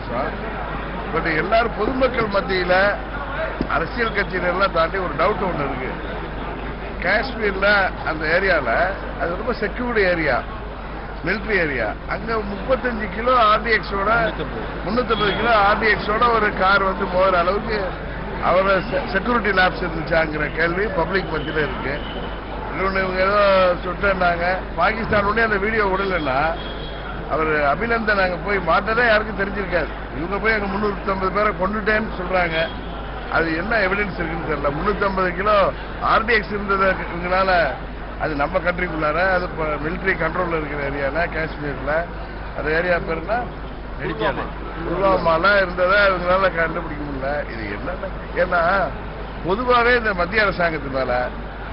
சந்தோஷம் பட் எல்லாரும் பொதுமக்கள் மத்தியில அரசியல் கட்சியினெல்லாம் தாண்டி ஒரு டவுட் ஒன்று இருக்கு. காஷ்மீர்ல அந்த ஏரியால அது ரொம்ப செக்யூர்டு ஏரியா மிலிட்டரி ஏரியா அங்க முப்பத்தஞ்சு கிலோ ஆர்டிஎக்ஸோட முந்நூற்றம்பது கிலோ ஆர்டிஎக்ஸோட ஒரு கார் வந்து போகிற அளவுக்கு அவரை செக்யூரிட்டி லேப்ஸ் இருந்துச்சாங்கிற கேள்வி பப்ளிக் மத்தியில இருக்கு. இன்னொன்று இவங்க ஏதோ சுட்டுனாங்க பாகிஸ்தான் உடனே அந்த வீடியோ விடலைன்னா அவர் அபிநந்தன் அங்கே போய் மாட்டதே யாருக்கும் தெரிஞ்சிருக்காது. இவங்க போய் அங்கே முன்னூத்தி பேரை கொண்டுட்டேன்னு சொல்றாங்க. அது என்ன எவிடன்ஸ் இருக்குன்னு தெரியல. முன்னூத்தி கிலோ ஆர்டிஎக்ஸ் இருந்தது அது நம்ம கண்ட்ரிக்குள்ளார அது இப்போ மிலிட்டரி கண்ட்ரோல்ல இருக்கிற ஏரியானா காஷ்மீர்ல. அந்த ஏரியா பேருனா புல்வாமால இருந்ததை இவங்களால கண்டுபிடிக்க முடியல. இது என்ன ஏன்னா பொதுவாகவே இந்த மத்திய அரசாங்கத்து மேல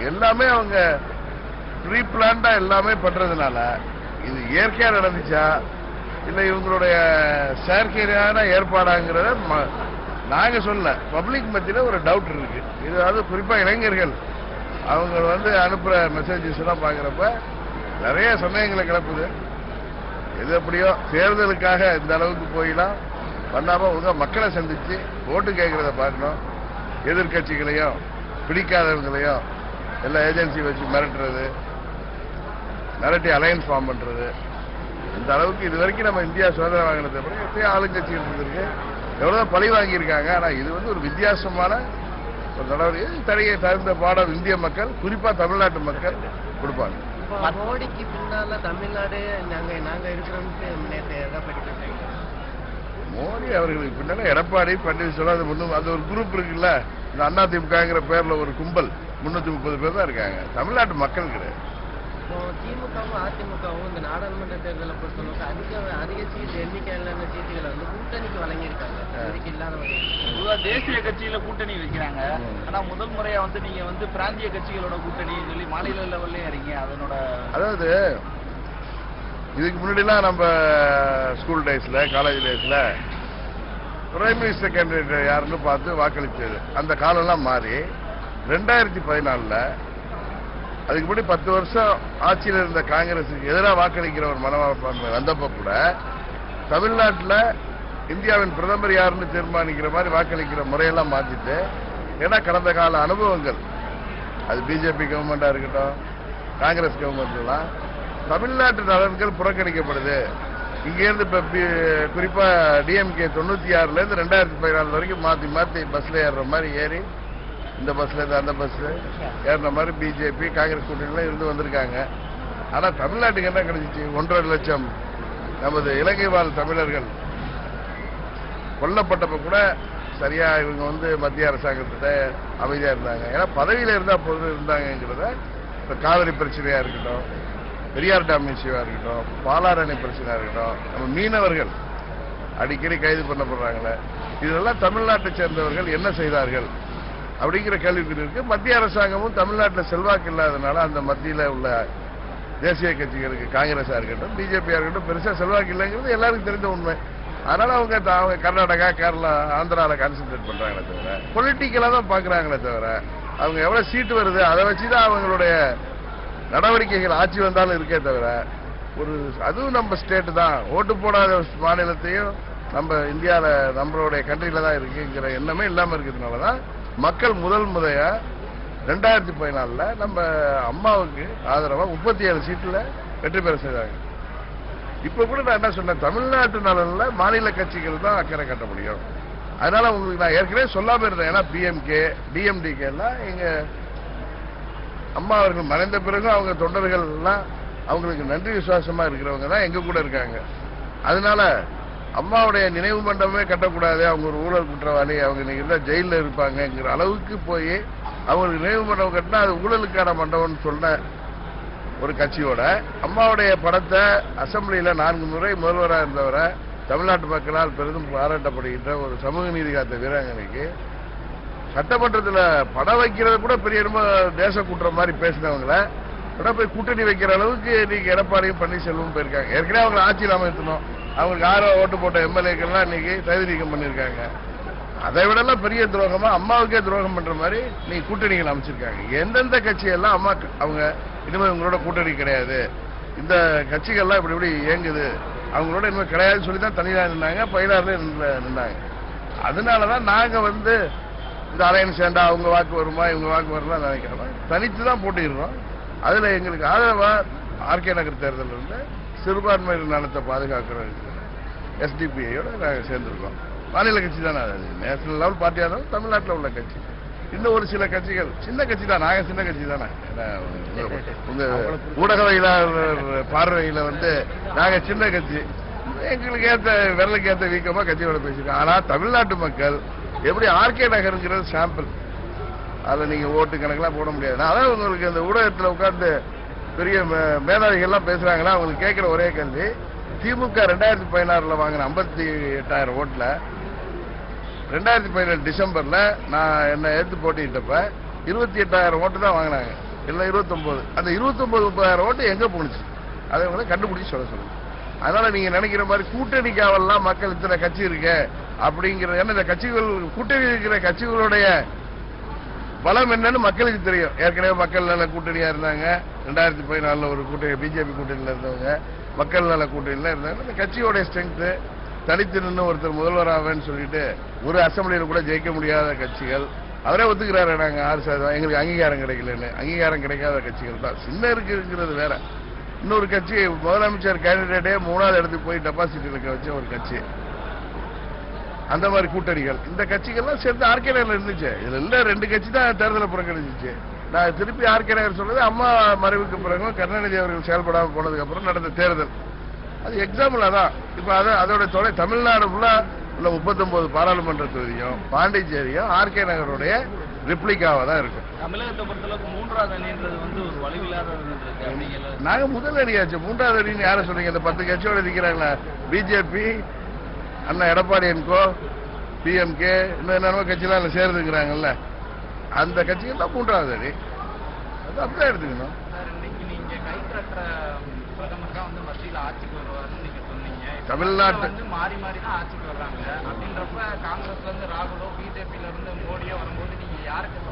எல்லாமே அவங்க ப்ரீ பிளான்டா எல்லாமே பண்றதுனால இது இயற்கையா நடந்துச்சா? இல்ல இவங்களுடைய செயற்கையான ஏற்பாடாங்கிறத ம- நாங்க சொல்ல பப்ளிக் மத்தியில ஒரு டவுட் இருக்கு. இது அது குறிப்பா இளைஞர்கள். அவங்க வந்து அனுப்புற மெசேஜஸ் எல்லாம் பாக்குறப்ப நிறைய சமயங்களை கிளப்புது. எது எப்படியோ தேர்தலுக்காக இந்த அளவுக்கு போயெல்லாம் பண்ணாம உங்க மக்களை சந்திச்சு ஓட்டு கேட்கறத பார்க்கணும். எதிர்க்கட்சிகளையும் பிடிக்காதவங்களையும் எல்லா ஏஜென்சி வச்சு மிரட்டுறது. மிரட்டி அலையன்ஸ் ஃபார்ம் பண்றது. இந்த அளவுக்கு இது வரைக்கும் நம்ம இந்தியா சுதந்திரம் வாங்கினது அப்புறம் எப்பயும் ஆளுங்கட்சிகள் இருந்திருக்கு எவ்வளவு பழி வாங்கியிருக்காங்க. ஆனா இது வந்து ஒரு வித்தியாசமான ஒரு நடவடிக்கை. தடைய தகுந்த பாடம் இந்திய மக்கள் குறிப்பா தமிழ்நாட்டு மக்கள் கொடுப்பாங்க. மோடிக்கு பின்னால தமிழ்நாடு நாங்க நாங்க இருக்கிறோம்னு மோடி அவர்களுக்கு பின்னால எடப்பாடி பன்னீர்செல்வம் அது முன்னும் அது ஒரு குரூப் இருக்குல்ல. இந்த அண்ணா திமுகங்கிற பேர்ல ஒரு கும்பல். முன்னூத்தி முப்பது பேர் தான் இருக்காங்க. தமிழ்நாட்டு மக்கள் கிடையாது. இப்போ திமுகவும் அதிமுகவும் இந்த நாடாளுமன்ற தேர்தலை பொறுத்தளவுக்கு அதிக அதிக சீட் எண்ணிக்கையிலான சீட்டுகளை வந்து கூட்டணிக்கு வழங்கியிருக்காங்க. இதுக்கு இல்லாத வகையில். பொதுவா தேசிய கட்சியில கூட்டணி வைக்கிறாங்க. ஆனா முதல் முறையா வந்து நீங்க வந்து பிராந்திய கட்சிகளோட கூட்டணி சொல்லி மாநில லெவல்லே இறங்கி அதனோட அதாவது இதுக்கு முன்னாடிலாம் நம்ம ஸ்கூல் டேஸ்ல காலேஜ் டேஸ்ல பிரைம் மினிஸ்டர் கேண்டிடேட் யாருன்னு பார்த்து வாக்களிச்சது அந்த காலம்லாம் மாறி ரெண்டாயிரத்தி பதினாலுல அதுக்கு முன்னாடி பத்து வருஷம் ஆட்சியில் இருந்த காங்கிரஸுக்கு எதிராக வாக்களிக்கிற ஒரு மனப்பான்மை வந்தப்போ கூட தமிழ்நாட்டில் இந்தியாவின் பிரதமர் யாருன்னு தீர்மானிக்கிற மாதிரி வாக்களிக்கிற முறையெல்லாம் மாற்றிட்டு ஏன்னா கடந்த கால அனுபவங்கள் அது பிஜேபி கவர்மெண்ட்டாக இருக்கட்டும் காங்கிரஸ் கவர்மெண்ட்லாம் தமிழ்நாட்டு நலன்கள் புறக்கணிக்கப்படுது. இங்கேருந்து இப்போ குறிப்பாக டிஎம்கே தொண்ணூற்றி ஆறுலேருந்து ரெண்டாயிரத்தி பதினாலு வரைக்கும் மாற்றி மாற்றி பஸ்ஸில் ஏறுற மாதிரி ஏறி இந்த பஸ்ல இருந்து அந்த பஸ் ஏறின மாதிரி பிஜேபி காங்கிரஸ் கூட்டணிலாம் இருந்து வந்திருக்காங்க. ஆனா தமிழ்நாட்டுக்கு என்ன கிடைச்சிச்சு? ஒன்றரை லட்சம் நமது இலங்கை வாழ் தமிழர்கள் கொல்லப்பட்டப்ப கூட சரியா இவங்க வந்து மத்திய அரசாங்கத்திட்ட அமைதியா இருந்தாங்க. ஏன்னா பதவியில இருந்தா பொழுது இருந்தாங்கிறத இப்ப காவிரி பிரச்சனையா இருக்கட்டும் பெரியார் டேம் இஷ்யூவா இருக்கட்டும் பாலாரணி பிரச்சனையா இருக்கட்டும் நம்ம மீனவர்கள் அடிக்கடி கைது பண்ணப்படுறாங்களே. இதெல்லாம் தமிழ்நாட்டை சேர்ந்தவர்கள் என்ன செய்தார்கள்? அப்படிங்கிற கேள்விக்குறி இருக்கு மத்திய அரசாங்கமும் தமிழ்நாட்டில் செல்வாக்கு இல்லாதனால அந்த மத்தியில் உள்ள தேசிய கட்சிகளுக்கு காங்கிரஸாக இருக்கட்டும் பிஜேபியாக இருக்கட்டும் பெருசாக செல்வாக்கு இல்லைங்கிறது எல்லாருக்கும் தெரிஞ்ச உண்மை. அதனால அவங்க த- அவங்க கர்நாடகா கேரளா ஆந்திராவில் கான்சென்ட்ரேட் பண்ணுறாங்களே தவிர பொலிட்டிக்கலாக தான் பார்க்குறாங்களே தவிர அவங்க எவ்வளோ சீட்டு வருது அதை வச்சு தான் அவங்களுடைய நடவடிக்கைகள் ஆட்சி வந்தாலும் இருக்கே தவிர ஒரு அதுவும் நம்ம ஸ்டேட்டு தான். ஓட்டு போடாத மாநிலத்தையும் நம்ம இந்தியாவில் நம்மளுடைய கண்ட்ரியில் தான் இருக்குங்கிற எண்ணமே இல்லாமல் இருக்கிறதுனால தான் மக்கள் முதல் முறையா ரெண்டாயிரத்தி பதினாலுல நம்ம அம்மாவுக்கு ஆதரவா முப்பத்தி ஏழு சீட்டில் வெற்றி பெற செய்தாங்க. இப்ப கூட நான் என்ன சொன்னேன் தமிழ்நாட்டு நலன்ல மாநில கட்சிகள் தான் அக்கறை கட்ட முடியும். அதனால உங்களுக்கு நான் ஏற்கனவே சொல்லாம இருந்தேன். ஏன்னா பிஎம்கே டிஎம்டிகே எல்லாம் எங்க அம்மா அவர்கள் மறைந்த பிறகு அவங்க தொண்டர்கள் எல்லாம் அவங்களுக்கு நன்றி விசுவாசமா இருக்கிறவங்க தான் எங்க கூட இருக்காங்க. அதனால அம்மாவுடைய நினைவு மண்டபமே கட்டக்கூடாது. அவங்க ஒரு ஊழல் குற்றவாளி. அவங்க இன்னைக்கு இருந்தா ஜெயில இருப்பாங்கங்கிற அளவுக்கு போய் அவங்களுக்கு நினைவு மண்டபம் கட்டினா அது ஊழலுக்கான மண்டபம்னு சொன்ன ஒரு கட்சியோட அம்மாவுடைய படத்தை அசெம்பிளியில நான்கு முறை முதல்வராக இருந்தவரை தமிழ்நாட்டு மக்களால் பெரிதும் பாராட்டப்படுகின்ற ஒரு சமூக நீதி காத்த வீராங்கனைக்கு சட்டமன்றத்தில் படம் வைக்கிறது கூட பெரிய என்னமோ தேச குற்றம் மாதிரி பேசினவங்களை கூட போய் கூட்டணி வைக்கிற அளவுக்கு இன்னைக்கு எடப்பாடியும் பன்னீர்செல்வம் போயிருக்காங்க. ஏற்கனவே அவங்க ஆட்சியில் அமைத்தணும் அவங்களுக்கு ஆரோ ஓட்டு போட்ட எம்எல்ஏக்கள்லாம் இன்னைக்கு தகுதி நீக்கம் பண்ணியிருக்காங்க. அதை விடலாம் பெரிய துரோகமா அம்மாவுக்கே துரோகம் பண்ற மாதிரி நீ கூட்டணிகள் அமைச்சிருக்காங்க. எந்தெந்த கட்சியெல்லாம் அம்மா அவங்க இனிமேல் உங்களோட கூட்டணி கிடையாது. இந்த கட்சிகள்லாம் இப்படி இப்படி இயங்குது. அவங்களோட இனிமேல் கிடையாதுன்னு சொல்லி தான் தனியாக நின்னாங்க பயிலாறுல நின்றாங்க அதனால தான் நாங்கள் வந்து இந்த அலையன்ஸ் சேண்டா அவங்க வாக்கு வருமா இவங்க வாக்கு வருமா நினைக்கிறோம் தனித்து தான் போட்டிடுறோம் அதில் எங்களுக்கு ஆதரவாக ஆர்கே நகர் தேர்தலில் இருந்து சிறுபான்மையினர் நலத்தை பாதுகாக்கிறதுக்கு எஸ்டிபிஐயோட நாங்கள் சேர்ந்திருக்கோம். மாநில கட்சி தானே அது. நேஷனல் லெவல் பார்ட்டியாக இருந்தாலும் தமிழ்நாட்டில் உள்ள கட்சி. இன்னும் ஒரு சில கட்சிகள் சின்ன கட்சி தான் நாங்கள் சின்ன கட்சி தானே. உங்க- ஊடகவியலாளர் பார்வையில் வந்து நாங்கள் சின்ன கட்சி. எங்களுக்கு ஏற்ற விரலுக்கு ஏற்ற வீக்கமாக கட்சியோட பேசிருக்கோம் ஆனால் தமிழ்நாட்டு மக்கள் எப்படி ஆர்கே நகருங்கிறது சாம்பிள் அதை நீங்கள் ஓட்டு கணக்கெலாம் போட முடியாது. நான் அதான் உங்களுக்கு அந்த ஊடகத்தில் உட்காந்து பெரிய மே- மேதாவிகள்லாம் பேசுறாங்கன்னா அவங்களுக்கு கேட்கிற ஒரே கேள்வி. திமுக ரெண்டாயிரத்தி பதினாறுல வாங்கின ஐம்பத்தி எட்டாயிரம் ஓட்டுல ரெண்டாயிரத்தி பதினேழு டிசம்பர்ல நான் என்ன எடுத்து போட்டிட்டப்ப இருபத்தி எட்டாயிரம் ஓட்டு தான் வாங்கினாங்க. இல்ல இருபத்தொன்பது அந்த இருபத்தொன்பது முப்பதாயிரம் ஓட்டு எங்க போணுச்சு? அதை வந்து கண்டுபிடிச்சு சொல்ல சொல்லுங்க. அதனால நீங்க நினைக்கிற மாதிரி கூட்டணி காவல்லாம் மக்கள் இத்தனை கட்சி இருக்கு அப்படிங்கிற ஏன்னா இந்த கட்சிகள் கூட்டணி இருக்கிற கட்சிகளுடைய பலம் என்னன்னு மக்களுக்கு தெரியும். ஏற்கனவே மக்கள் நல கூட்டணியா இருந்தாங்க. ரெண்டாயிரத்தி பதினாலுல ஒரு கூட்டணி பிஜேபி கூட்டணியில இருந்தவங்க. மக்கள் நல கூட்டணியில இருந்தாங்க. இந்த கட்சியோட ஸ்ட்ரென்த் தனித்து நின்று ஒருத்தர் முதல்வர் ஆவேன்னு சொல்லிட்டு ஒரு அசம்பிளியில கூட ஜெயிக்க முடியாத கட்சிகள். அவரே ஒத்துக்கிறாரு நாங்க ஆறு சதவீதம். எங்களுக்கு அங்கீகாரம் கிடைக்கலன்னு. அங்கீகாரம் கிடைக்காத கட்சிகள் தான். சின்ன இருக்குங்கிறது வேற. இன்னொரு கட்சி முதலமைச்சர் கேண்டிடேட்டே மூணாவது இடத்துக்கு போய் டெபாசிட் இருக்க வச்ச ஒரு கட்சி. அந்த மாதிரி கூட்டணிகள். இந்த கட்சிகள்லாம் சேர்ந்து ஆர்கே நகர்ல இருந்துச்சு. இதுல இல்ல ரெண்டு கட்சி தான் தேர்தலை புறக்கணிச்சிச்சு. நான் திருப்பி ஆர்கே நகர் சொல்றது அம்மா மறைவுக்கு பிறகும் கருணாநிதி அவர்கள் செயல்படாம போனதுக்கு அப்புறம் நடந்த தேர்தல். அது எக்ஸாம்பிள் அதான் இப்ப அத அதோட தொலை தமிழ்நாடு ஃபுல்லா உள்ள 39 பாராளுமன்ற தொகுதியும் பாண்டிச்சேரியும் ஆர்கே நகருடைய ரிப்ளிகாவா தான் இருக்கும் தமிழகத்தை பொறுத்தளவுக்கு மூன்றாவது அணின்றது வந்து ஒரு வலுவில்லாத இருக்கு அப்படிங்கிற நாங்க முதல் அணியாச்சு. மூன்றாவது அணின்னு யார சொல்றீங்க இந்த பத்து கட்சியோட இருக்கிறாங்களா பிஜேபி அண்ணா எடப்பாடி என்கோ பிஎம்கே இன்னும் என்னென்னமோ கட்சியெல்லாம் அதுல சேருதுங்கிறாங்கல்ல. அந்த கட்சிகள் தான் மூன்றாவது அணி. அது அப்படிதான் எடுத்துக்கணும். தமிழ்நாட்டு- மாறி மாறி தான் ஆட்சிக்கு வர்றாங்க. அப்படின்றப்ப காங்கிரஸ்ல இருந்து ராகுலோ பிஜேபியில இருந்து மோடியோ வரும்போது நீங்க யாருக்கு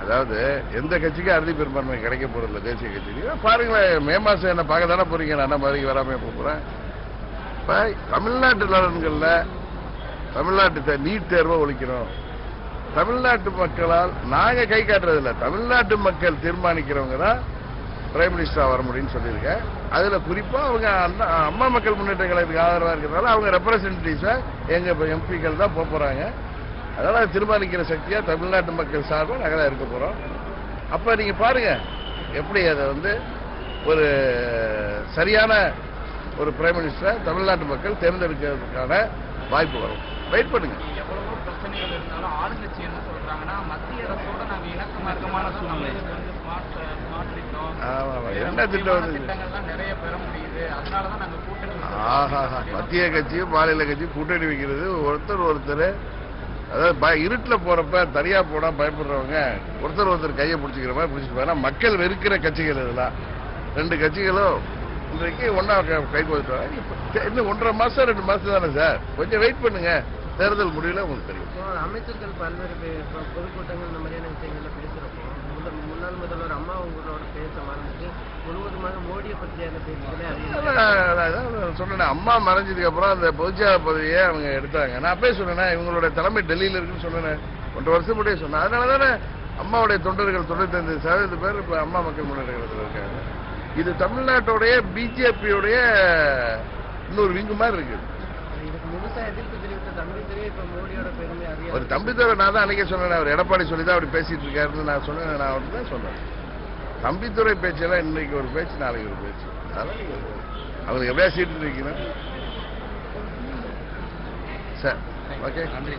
அதாவது எந்த கட்சிக்கும் அறுதி பெரும்பான்மை கிடைக்க போறதில்ல. தேசிய கட்சிக்கு. பாருங்களேன் மே மாசம் என்ன பார்க்க தானே போறீங்க நான் மதுரைக்கு வராம போக போறேன். இப்ப தமிழ்நாட்டு நலன்கள்ல தமிழ்நாட்டு நீட் தேர்வை ஒழிக்கிறோம். தமிழ்நாட்டு மக்களால் நாங்க கை காட்டுறதில்ல. தமிழ்நாட்டு மக்கள் தீர்மானிக்கிறவங்க தான் பிரைம் மினிஸ்டரா வர முடியும்னு சொல்லியிருக்கேன் அதுல குறிப்பா அவங்க அண்ணா- அம்மா மக்கள் முன்னேற்ற கழகத்துக்கு ஆதரவா இருக்கிறதால அவங்க ரெப்ரசன்டேட்டிவ்ஸா எங்க எம்பிக்கள் தான் போக போறாங்க. அதனால தீர்மானிக்கிற சக்தியா தமிழ்நாட்டு மக்கள் சார்பாக நகரா தான் இருக்க போறோம். அப்ப நீங்க பாருங்க எப்படி அதை வந்து ஒரு சரியான ஒரு பிரைம் மினிஸ்டரை தமிழ்நாட்டு மக்கள் தேர்ந்தெடுக்கிறதுக்கான வாய்ப்பு வரும். வெயிட் பண்ணுங்க. பிரச்சனைகள் இருந்தாலும் ஆளுங்கட்சி என்ன சொல்றாங்கன்னா மத்திய அரசோட நாங்க இணக்கமார்க்கமான சூழ்நிலை. என்ன திட்டம் நிறைய பெற முடியுது. அதனாலதான் நாங்க கூட்டணி மத்திய கட்சியும் மாநில கட்சியும் கூட்டணி வைக்கிறது. ஒருத்தர் ஒருத்தர் அதாவது இருட்டுல போறப்ப தனியா போனா பயப்படுறவங்க ஒருத்தர் ஒருத்தர் கையை பிடிச்சிக்கிற மாதிரி பிடிச்சிட்டு மக்கள் வெறுக்கிற கட்சிகள் இதெல்லாம். ரெண்டு கட்சிகளும் இன்றைக்கு ஒன்னா கை கோத்துட்டு இன்னும் ஒன்றரை மாசம் ரெண்டு மாசம் தானே சார்? கொஞ்சம் வெயிட் பண்ணுங்க. தேர்தல் முடியல உங்களுக்கு தெரியும். அமைச்சர்கள் பல்வேறு பொதுக்கூட்டங்கள் இந்த மாதிரியான விஷயங்கள்ல பேசுறப்போ முதல் முன்னாள் முதல்வர் அம்மா உங்களோட பேச மறந்துட்டு முழுவதுமாக மோடியை பற்றியான அதிகம் சொன்னேன் அம்மா மறைஞ்சதுக்கு அப்புறம் அந்த பொதுச்செயலாளர் பதவியை அவங்க எடுத்தாங்க. நான் அப்பயே சொன்னேன் இவங்களோட தலைமை டெல்லியில இருக்குன்னு சொன்னேன். ஒன்றரை வருஷம் முன்னாடியே சொன்னேன். அதனால தானே அம்மாவுடைய தொண்டர்கள் தொண்ணூத்தஞ்சு சதவீத பேர் இப்ப அம்மா மக்கள் முன்னேற்ற இருக்காங்க. இது தமிழ்நாட்டுடைய பிஜேபியுடைய இன்னொரு விங்கு மாதிரி இருக்கு. இதுக்கு முழுசா எதிர்ப்பு தெரிவித்த தம்பிதுரை இப்ப மோடியோட பெருமை ஒரு அதிகம் தம்பித்துறை நான் தான் அன்னைக்கே சொன்னேன். அவர் எடப்பாடி சொல்லி தான் அப்படி பேசிட்டு இருக்காருன்னு நான் சொன்னேன். நான் அவர்கிட்ட தான் சொன்னேன். தம்பித்துறை பேச்செல்லாம் இன்னைக்கு ஒரு பேச்சு நாளைக்கு ஒரு பேச்சு. அதனால அவங்களுக்கு எப்படியா சீட்டு இருக்கணும் சார் ஓகே. நன்றி.